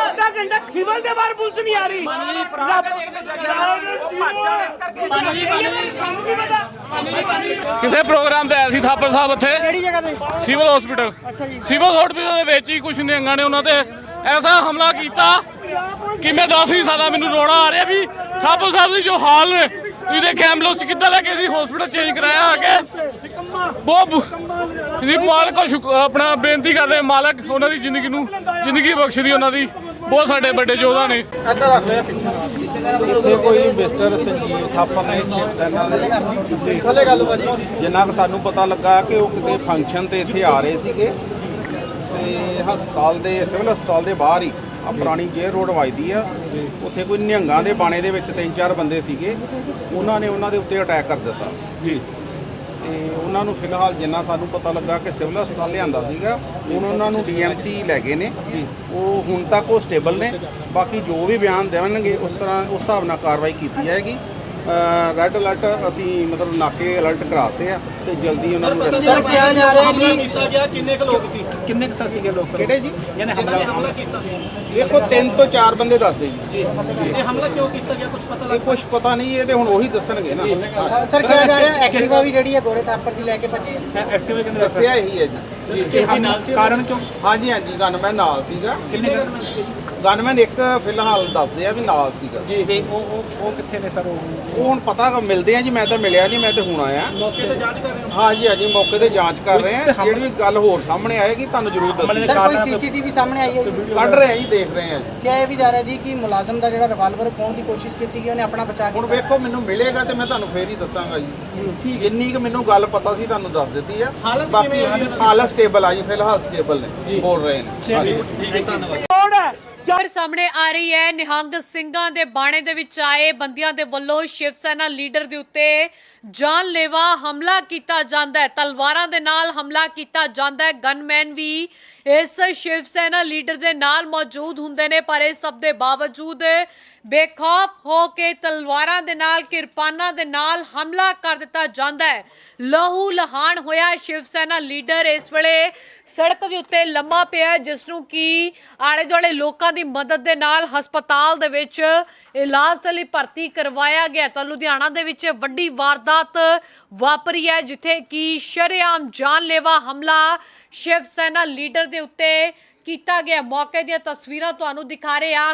ਅੱਧਾ ਘੰਟਾ ਸਿਵਲ ਦੇ ਬਾਹਰ ਪੁਲਿਸ ਨਹੀਂ ਆ ਰਹੀ। ਸਾਨੂੰ ਕੀ ਪਤਾ। ਕਿਸੇ ਪ੍ਰੋਗਰਾਮ ਤੇ ਆਇਆ ਸੀ ਥਾਪਰ ਸਾਹਿਬ ਉੱਥੇ ਕਿਹੜੀ ਜਗ੍ਹਾ ਤੇ? ਸਿਵਲ ਹਸਪੀਟਲ ਸਿਵਲ ਹਸਪੀਟਲ ਦੇ ਵਿੱਚ ਹੀ ਕੁਝ ਨਿਹੰਗਾਂ ਨੇ ਉਹਨਾਂ ਤੇ ਐਸਾ ਹਮਲਾ ਕੀਤਾ ਕਿ ਮੈਂ ਦੱਸ ਨਹੀਂ ਸਕਦਾ ਮੈਨੂੰ ਰੋਣਾ ਆ ਰਿਹਾ ਵੀ ਥਾਪਰ ਸਾਹਿਬ ਦੀ ਜੋ ਹਾਲ ਨੇ ਤੁਸੀਂ ਦੇਖਿਆ ਐਂਬੂਲੈਂਸ ਕਿੱਦਾਂ ਲੈ ਕੇ ਸੀ ਹਸਪੀਟਲ ਚੇਂਜ ਕਰਾਇਆ ਆ ਕੇ? ਬਹੁਤ ਇਹਦੀ ਮਾਲਕ ਆਪਣਾ ਬੇਨਤੀ ਕਰਦੇ ਮਾਲਕ ਉਹਨਾਂ ਦੀ ਜ਼ਿੰਦਗੀ ਨੂੰ ਜ਼ਿੰਦਗੀ ਬਖਸ਼ਦੀ ਉਹਨਾਂ ਦੀ। ਬਹੁਤ ਸਾਡੇ ਵੱਡੇ ਯੋਧਾ ਨੇ। ਇੱਥੇ ਕੋਈ ਮਿਸਟਰ ਸੰਜੀਵ ਥਾਪਰ ਨੇ ਸ਼ਿਵ ਸੈਨਾ ਦੇ ਥੱਲੇ ਗੱਲ ਭਾਜੀ। ਜਿੰਨਾ ਕੁ ਸਾਨੂੰ ਪਤਾ ਲੱਗਾ ਕਿ ਉਹ ਕਿਤੇ ਫੰਕਸ਼ਨ ਤੇ ਇੱਥੇ ਆ ਰਹੇ ਸੀਗੇ। ਤੇ ਹਸਪਤਾਲ ਦੇ ਸਿਵਲ ਹਸਪਤਾਲ ਦੇ ਬਾਹਰ ਹੀ। ਆ ਪੁਰਾਣੀ ਜੇਰ ਰੋਡ ਵੱਜਦੀ ਆ। ਉੱਥੇ ਕੋਈ ਨਿਹੰਗਾਂ ਦੇ ਬਾਣੇ ਦੇ ਵਿੱਚ ਤਿੰਨ ਚਾਰ ਬੰਦੇ ਸੀਗੇ। ਉਹਨਾਂ ਨੇ ਉਹਨਾਂ ਦੇ ਉੱਤੇ ਅਟੈਕ ਕਰ ਦਿੱਤਾ। ਜੀ। ਤੇ ਉਹਨਾਂ ਨੂੰ ਫਿਲਹਾਲ ਜਿੰਨਾ ਸਾਨੂੰ ਪਤਾ ਲੱਗਾ ਕਿ ਸਿਵਲ ਹਸਪਤਾਲ ਲਿਆਂਦਾ ਸੀਗਾ ਹੁਣ ਉਹਨਾਂ ਨੂੰ ਡੀਐਮਸੀ ਲੈ ਗਏ ਨੇ। ਉਹ ਹੁਣ ਤੱਕ ਉਹ ਸਟੇਬਲ ਨੇ। ਬਾਕੀ ਜੋ ਵੀ ਬਿਆਨ ਦੇਣਗੇ ਉਸ ਤਰ੍ਹਾਂ ਉਸ ਹਿਸਾਬ ਨਾਲ ਕਾਰਵਾਈ ਕੀਤੀ ਜਾਏਗੀ। ਰੈੱਡ ਅਲਰਟ ਅਸੀਂ ਮਤਲਬ ਨਾਕੇ ਅਲਰਟ ਕਰਾਤੇ ਆ ਤੇ ਜਲਦੀ ਉਹਨਾਂ ਨੂੰ ਸਰ ਕਿਹਾ ਜਾ ਰਿਹਾ ਕਿ ਕੀਤਾ ਗਿਆ ਕਿੰਨੇ ਕੁ ਲੋਕ ਸੀ? ਕਿੰਨੇ ਕੁ ਸੀਗੇ ਲੋਕ ਕਿਹੜੇ ਜੀ? ਜਿਹਨੇ ਹਮਲਾ ਕੀਤਾ। ਦੇਖੋ ਤਿੰਨ ਤੋਂ ਚਾਰ ਬੰਦੇ ਦੱਸਦੇ ਜੀ। ਇਹ ਹਮਲਾ ਕਿਉਂ ਕੀਤਾ ਗਿਆ? ਕੁਝ ਪਤਾ ਲੱਗ ਕੁਝ ਪਤਾ ਨਹੀਂ ਇਹ ਤੇ ਹੁਣ ਉਹੀ ਦੱਸਣਗੇ ਨਾ। ਸਰ ਕਿਹਾ ਜਾ ਰਿਹਾ ਐਕਟਿਵਾ ਵੀ ਜਿਹੜੀ ਹੈ ਗੋਰੇ ਥਾਪਰ ਦੀ ਲੈ ਕੇ ਭੱਜੇ ਦੱਸਿਆ ਇਹੀ ਹੈ ਜੀ। ਕਾਰਨ ਕਿਉਂ? ਹਾਂਜੀ ਹਾਂਜੀ ਗਨਮੈਨ ਨਾਲ ਸੀਗਾ। ਕਿੰਨੇ ਗਨਮੈਨ ਸੀਗੇ ਗਨਮੈਨ ਇੱਕ ਫਿਲਹਾਲ ਦੱਸਦੇ ਆ ਵੀ ਨਾਲ ਸੀਗਾ। ਜੀ ਤੇ ਉਹ ਉਹ ਉਹ ਕਿੱਥੇ ਨੇ ਸਰ? ਉਹ ਹੁਣ ਪਤਾ ਮਿਲਦੇ ਆ ਜੀ ਮੈਂ ਤਾਂ ਮਿਲਿਆ ਨਹੀਂ ਮੈਂ ਤਾਂ ਹੁਣ ਆਇਆ। ਮੌਕੇ ਤੇ ਜਾਂਚ ਕਰ ਰਹੇ ਹੋ? ਹਾਂਜੀ ਹਾਂਜੀ ਮੌਕੇ ਤੇ ਜਾਂਚ ਕਰ ਰਹੇ ਆ। ਜਿਹੜੀ ਵੀ ਗੱਲ ਹੋਰ ਸਾਹਮਣੇ ਆਏਗੀ ਤੁਹਾਨੂੰ ਜ਼ਰੂਰ ਦੱਸਾਂਗੇ ਸਰ ਕੋਈ ਸੀਸੀਟੀਵੀ ਸਾਹਮਣੇ ਆਈ ਹੈ ਜੀ। ਕੱਢ ਰਹੇ ਆ ਜੀ ਦੇਖ ਰਹੇ ਆ ਜੀ। ਕਿਹਾ ਇਹ ਵੀ ਜਾ ਰਿਹਾ ਜੀ ਕਿ ਮੁਲਾਜ਼ਮ ਦਾ ਜਿਹੜਾ ਰਿਵਾਲਵਰ ਖੋਣ ਦੀ ਕੋਸ਼ਿਸ਼ ਕੀਤੀ ਗਈ ਉਹਨੇ ਆਪਣਾ ਬਚਾ ਹੁਣ ਕੀਤਾ। ਵੇਖੋ ਮੈਨੂੰ ਮਿਲੇਗਾ ਤੇ ਮੈਂ ਤੁਹਾਨੂੰ ਫੇਰ ਹੀ ਦੱਸਾਂਗਾ ਜੀ। ਜਿੰਨੀ ਕਿ ਮੈਨੂੰ ਗੱਲ ਪਤਾ ਸੀ ਤੁਹਾਨੂੰ ਦੱਸ ਦਿੱਤੀ ਆ। ਬਾਕੀ ਹਾਲਤ ਸਟੇਬਲ ਆ ਜੀ ਫਿਲਹਾਲ ਸਟੇਬਲ ਨੇ। ਬੋਲ ਰਹੇ ਨੇ। ਲੋੜ ਹੈ? ਖਬਰ ਸਾਹਮਣੇ ਆ ਰਹੀ ਹੈ। ਨਿਹੰਗ ਸਿੰਘਾਂ ਦੇ ਬਾਣੇ ਦੇ ਵਿੱਚ ਆਏ ਬੰਦੀਆਂ ਦੇ ਵੱਲੋਂ ਸ਼ਿਵ ਸੈਨਾ ਲੀਡਰ ਦੇ ਉੱਤੇ ਜਾਨਲੇਵਾ ਹਮਲਾ ਕੀਤਾ ਜਾਂਦਾ ਹੈ। ਤਲਵਾਰਾਂ ਦੇ ਨਾਲ ਹਮਲਾ ਕੀਤਾ ਜਾਂਦਾ ਹੈ। ਗਨਮੈਨ ਵੀ ਇਸ ਸ਼ਿਵ ਸੈਨਾ ਲੀਡਰ ਦੇ ਨਾਲ ਮੌਜੂਦ ਹੁੰਦੇ ਨੇ ਪਰ ਇਸ ਸਭ ਦੇ ਬਾਵਜੂਦ ਬੇਖੌਫ ਹੋ ਕੇ ਤਲਵਾਰਾਂ ਦੇ ਨਾਲ ਕਿਰਪਾਨਾਂ ਦੇ ਨਾਲ ਹਮਲਾ ਕਰ ਦਿੱਤਾ ਜਾਂਦਾ ਹੈ। ਲਹੂ ਲਹਾਨ ਹੋਇਆ ਸ਼ਿਵ ਸੈਨਾ ਲੀਡਰ ਇਸ ਵੇਲੇ ਸੜਕ ਦੇ ਉੱਤੇ ਲੰਮਾ ਪਿਆ ਹੈ, ਜਿਸ ਨੂੰ ਕਿ ਆਲੇ ਦੁਆਲੇ ਲੋਕਾਂ ਦੀ ਮਦਦ ਦੇ ਨਾਲ ਹਸਪਤਾਲ ਦੇ ਵਿੱਚ ਇਲਾਜ ਦੇ ਲਈ ਭਰਤੀ ਕਰਵਾਇਆ ਗਿਆ। ਤਾਂ ਲੁਧਿਆਣਾ ਦੇ ਵਿੱਚ ਵੱਡੀ ਵਾਰਦਾਤ ਵਾਪਰੀ ਹੈ, ਜਿੱਥੇ ਕਿ ਸ਼ਰੇਆਮ ਜਾਨਲੇਵਾ ਹਮਲਾ ਸ਼ਿਵ ਸੈਨਾ ਲੀਡਰ ਦੇ ਉੱਤੇ ਕੀਤਾ ਗਿਆ। ਮੌਕੇ ਦੀਆਂ ਤਸਵੀਰਾਂ ਤੁਹਾਨੂੰ ਦਿਖਾ ਰਹੇ ਆ